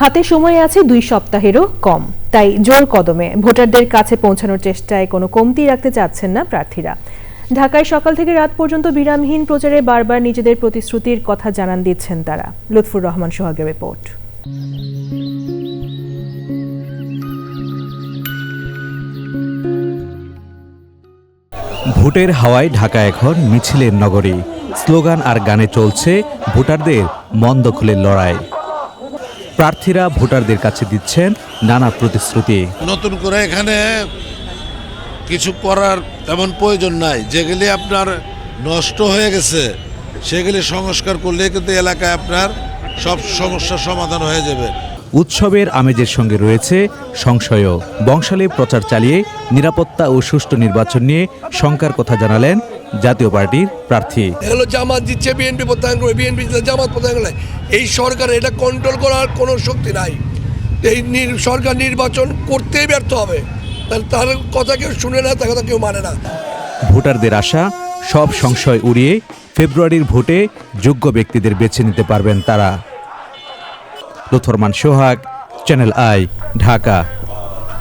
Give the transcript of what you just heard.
হাতে সময় আছে দুই সপ্তাহেরও কম। তাই জোর কদমে ভোটারদের কাছে পৌঁছানোর চেষ্টায় কোনো কমতি রাখতে চাচ্ছেন না প্রার্থীরা। ঢাকায় সকাল থেকে রাত পর্যন্ত বিরামহীন প্রচারে বারবার নিজেদের প্রতিশ্রুতির কথা জানান দিচ্ছেন তারা। লুৎফুর রহমান সোহাগের রিপোর্ট। ভোটের হাওয়ায় ঢাকা এখন মিছিলের নগরী। স্লোগান আর গানে চলছে ভোটারদের মন দখলের লড়াই। প্রার্থীরা ভোটারদের কাছে দিচ্ছেন নানা প্রতিশ্রুতি। নতুন করে এখানে কিছু করার তেমন প্রয়োজন নাই। যেগুলি আপনার নষ্ট হয়ে গেছে, সেগুলি সংস্কার করলে কিন্তু এলাকায় আপনার সব সমস্যার সমাধান হয়ে যাবে। উৎসবের আমেজের সঙ্গে রয়েছে সংশয়ও। বংশালে প্রচার চালিয়ে নিরাপত্তা ও সুষ্ঠু নির্বাচন নিয়ে শঙ্কার কথা জানালেন জাতীয় পার্টির প্রার্থী। এগুলো জামাত দিচ্ছে বিএনপি প্রত্যাহার করে বিএনপি জামাত প্রত্যাহার করে এই সরকার এটা কন্ট্রোল করার কোনো শক্তি নাই। এই সরকার নির্বাচন করতেই ব্যর্থ হবে। তার কথা কেউ শুনে না তার কথা কেউ মানে না। ভোটারদের আশা সব সংশয় উড়িয়ে ফেব্রুয়ারির ভোটে যোগ্য ব্যক্তিদের বেছে নিতে পারবেন তারা। লুথরমান সোহাগ চ্যানেল আই ঢাকা